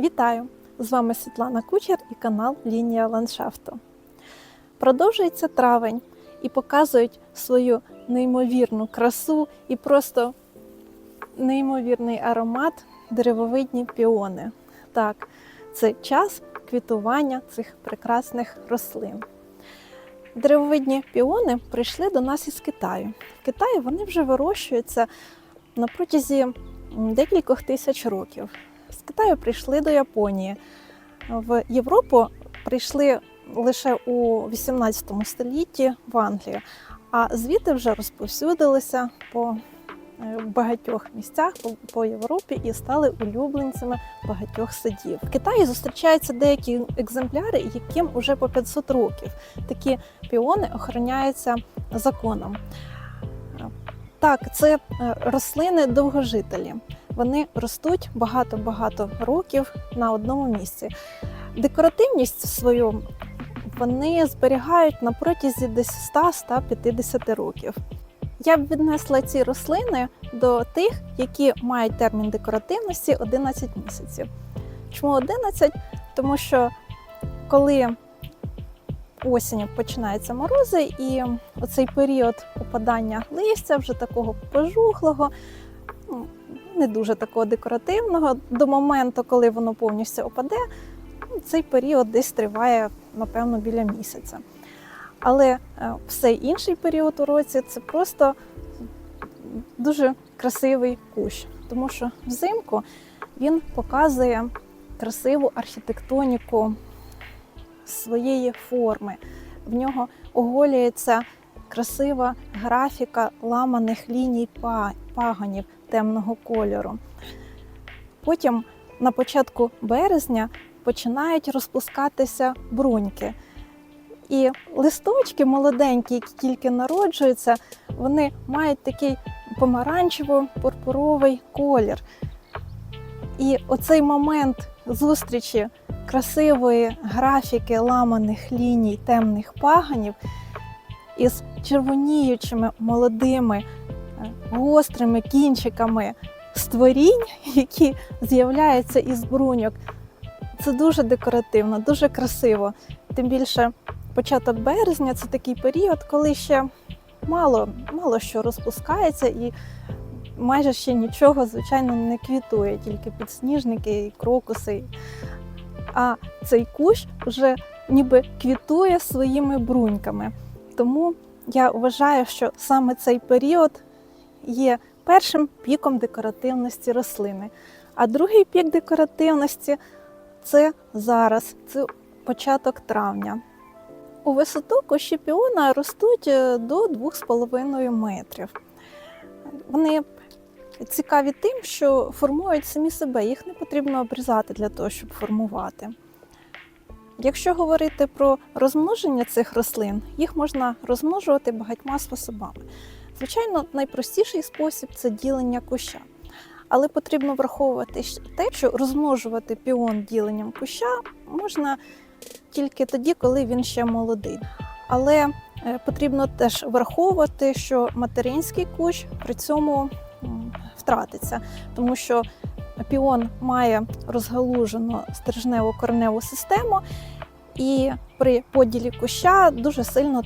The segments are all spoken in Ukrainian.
Вітаю! З вами Світлана Кучер і канал Лінія ландшафту. Продовжується травень і показують свою неймовірну красу і просто неймовірний аромат деревовидні піони. Так, це час квітування цих прекрасних рослин. Деревовидні піони прийшли до нас із Китаю. В Китаї вони вже вирощуються на протязі декількох тисяч років. З Китаю прийшли до Японії. В Європу прийшли лише у 18 столітті в Англію, а звідти вже розповсюдилися по е, багатьох місцях по, Європі і стали улюбленцями багатьох садів. В Китаї зустрічаються деякі екземпляри, яким уже по 500 років. Такі піони охороняються законом. Так, це е, рослини довгожителі. Вони ростуть багато-багато років на одному місці. Декоративність свою вони зберігають на протязі десь 100-150 років. Я б віднесла ці рослини до тих, які мають термін декоративності 11 місяців. Чому 11? Тому що коли осінню починаються морози, і оцей період опадання листя вже такого пожухлого, ну, не дуже такого декоративного, до моменту, коли воно повністю опаде, ну, цей період десь триває, напевно, біля місяця. Але е, все інший період у році це просто дуже красивий кущ, тому що взимку він показує красиву архітектоніку своєї форми. В нього оголюється красива графіка ламаних ліній па- паганів темного кольору. Потім на початку березня починають розпускатися бруньки. І листочки молоденькі, які тільки народжуються, вони мають такий помаранчево-пурпуровий колір. І оцей момент зустрічі красивої графіки ламаних ліній темних паганів із червоніючими молодими гострими кінчиками створінь, які з'являються із бруньок. Це дуже декоративно, дуже красиво. Тим більше початок березня це такий період, коли ще мало, мало що розпускається і майже ще нічого, звичайно, не квітує, тільки підсніжники і крокуси. А цей кущ вже ніби квітує своїми бруньками. Тому я вважаю, що саме цей період є першим піком декоративності рослини. А другий пік декоративності це зараз, це початок травня. У висоту кущі піона ростуть е, до 2,5 метрів. Вони цікаві тим, що формують самі себе, їх не потрібно обрізати для того, щоб формувати. Якщо говорити про розмноження цих рослин, їх можна розмножувати багатьма способами. Звичайно, найпростіший спосіб це ділення куща. Але потрібно враховувати те, що розмножувати піон діленням куща можна тільки тоді, коли він ще молодий. Але е, потрібно теж враховувати, що материнський кущ при цьому втратиться, тому що піон має розгалужену стрижневу кореневу систему, і при поділі куща дуже сильно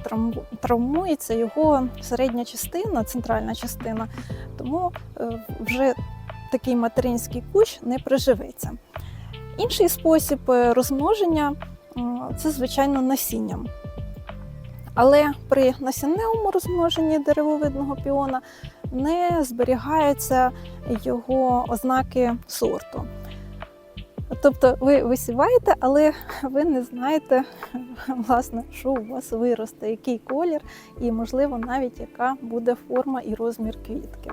травмується його середня частина, центральна частина. Тому е, вже такий материнський кущ не приживеться. Інший спосіб е, розмноження це, звичайно, насінням. Але при насінневому розмноженні деревовидного піона не зберігаються його ознаки сорту. Тобто ви висіваєте, але ви не знаєте, власне, що у вас виросте, який колір, і, можливо, навіть яка буде форма і розмір квітки.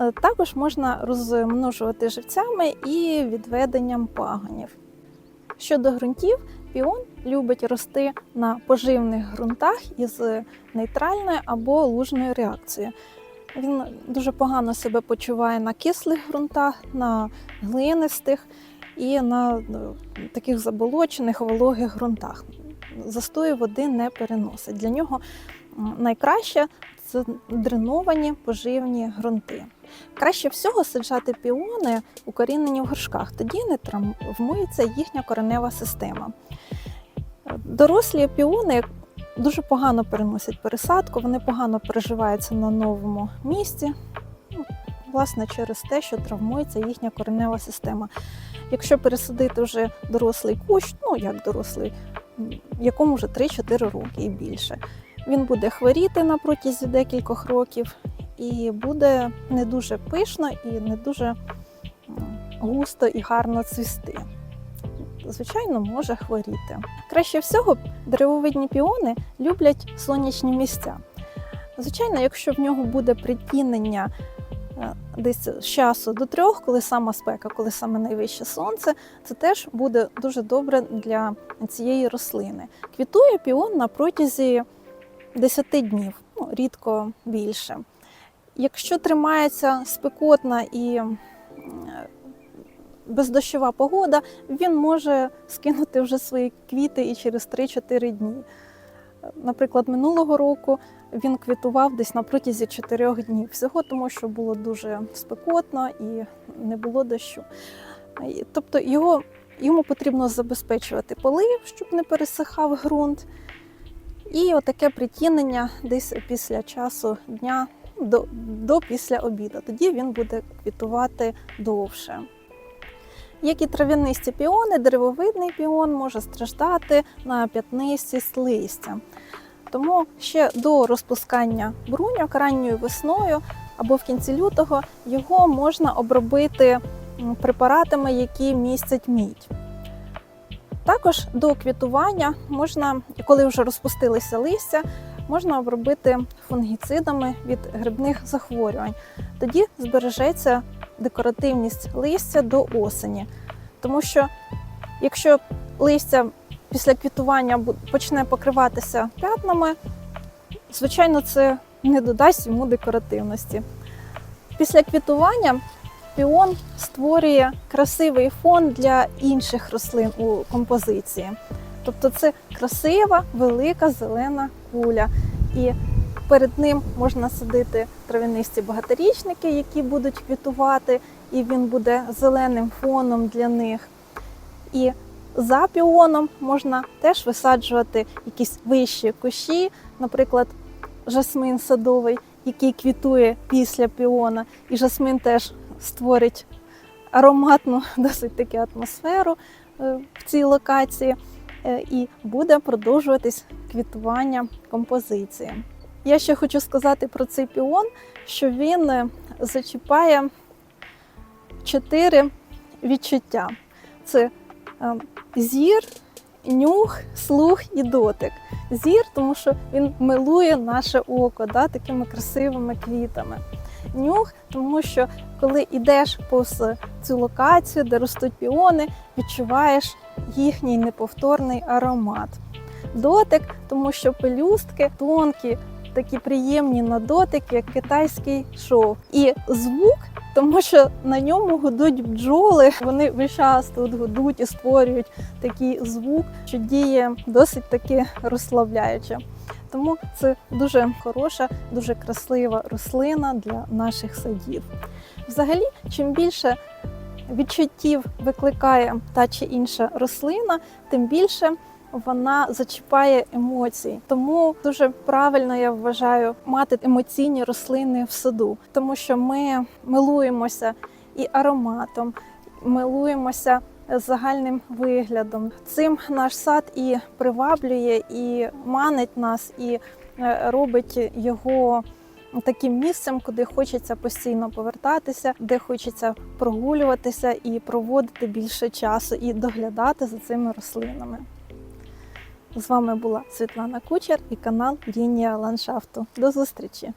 Е, Також можна розмножувати живцями і відведенням паганів. Щодо ґрунтів, піон любить рости на поживних ґрунтах із нейтральною або лужною реакцією. Він дуже погано себе почуває на кислих ґрунтах, на глинистих і на е, таких заболочених вологих ґрунтах. Застою води не переносить. Для нього найкраще задреновані поживні ґрунти. Краще всього саджати піони укорінені в горшках, тоді не травмується їхня коренева система. Дорослі піони дуже погано переносять пересадку, вони погано переживаються на новому місці, ну, власне, через те, що травмується їхня коренева система. Якщо пересадити вже дорослий кущ, ну як дорослий, якому вже 3-4 роки і більше, він буде хворіти на протязі декількох років і буде не дуже пишно і не дуже густо і гарно цвісти. Звичайно, може хворіти. Краще всього деревовидні піони люблять сонячні місця. Звичайно, якщо в нього буде притінення десь з часу до трьох, коли сама спека, коли саме найвище сонце, це теж буде дуже добре для цієї рослини. Квітує піон на протязі 10 днів, ну, рідко більше. Якщо тримається спекотна і е, бездощова погода, він може скинути вже свої квіти і через 3-4 дні. Наприклад, минулого року він квітував десь на протязі 4 днів, всього тому, що було дуже спекотно і не було дощу. Тобто його, йому потрібно забезпечувати полив, щоб не пересихав ґрунт. І отаке притінення десь після часу дня до, до після обіду. Тоді він буде квітувати довше. Як і трав'янисті піони, деревовидний піон може страждати на п'ятнистість листя. Тому ще до розпускання бруньок ранньою весною або в кінці лютого його можна обробити препаратами, які містять мідь. Також до квітування можна, коли вже розпустилися листя, можна обробити фунгіцидами від грибних захворювань. Тоді збережеться декоративність листя до осені. Тому що якщо листя після квітування почне покриватися п'ятнами, звичайно, це не додасть йому декоративності. Після квітування піон створює красивий фон для інших рослин у композиції. Тобто це красива, велика зелена куля. І перед ним можна садити травянисті багаторічники, які будуть квітувати, і він буде зеленим фоном для них. І за піоном можна теж висаджувати якісь вищі кущі, наприклад, жасмин садовий, який квітує після піона. І жасмин теж створить ароматну досить таки атмосферу е, в цій локації, е, і буде продовжуватись квітування композиції. Я ще хочу сказати про цей піон, що він е, зачіпає чотири відчуття: це зір, нюх, слух і дотик. Зір, тому що він милує наше око да, такими красивими квітами. Нюх, тому що коли йдеш повз цю локацію, де ростуть піони, відчуваєш їхній неповторний аромат. Дотик, тому що пелюстки тонкі, такі приємні на дотик, як китайський шов. І звук, тому що на ньому гудуть бджоли. Вони весь час тут гудуть і створюють такий звук, що діє досить таки розслабляюче. Тому це дуже хороша, дуже красива рослина для наших садів. Взагалі, чим більше відчуттів викликає та чи інша рослина, тим більше вона зачіпає емоції. Тому дуже правильно я вважаю мати емоційні рослини в саду, тому що ми милуємося і ароматом, милуємося загальним виглядом. Цим наш сад і приваблює, і манить нас, і е, робить його. Таким місцем, куди хочеться постійно повертатися, де хочеться прогулюватися і проводити більше часу, і доглядати за цими рослинами. З вами була Світлана Кучер і канал Лінія ландшафту. До зустрічі!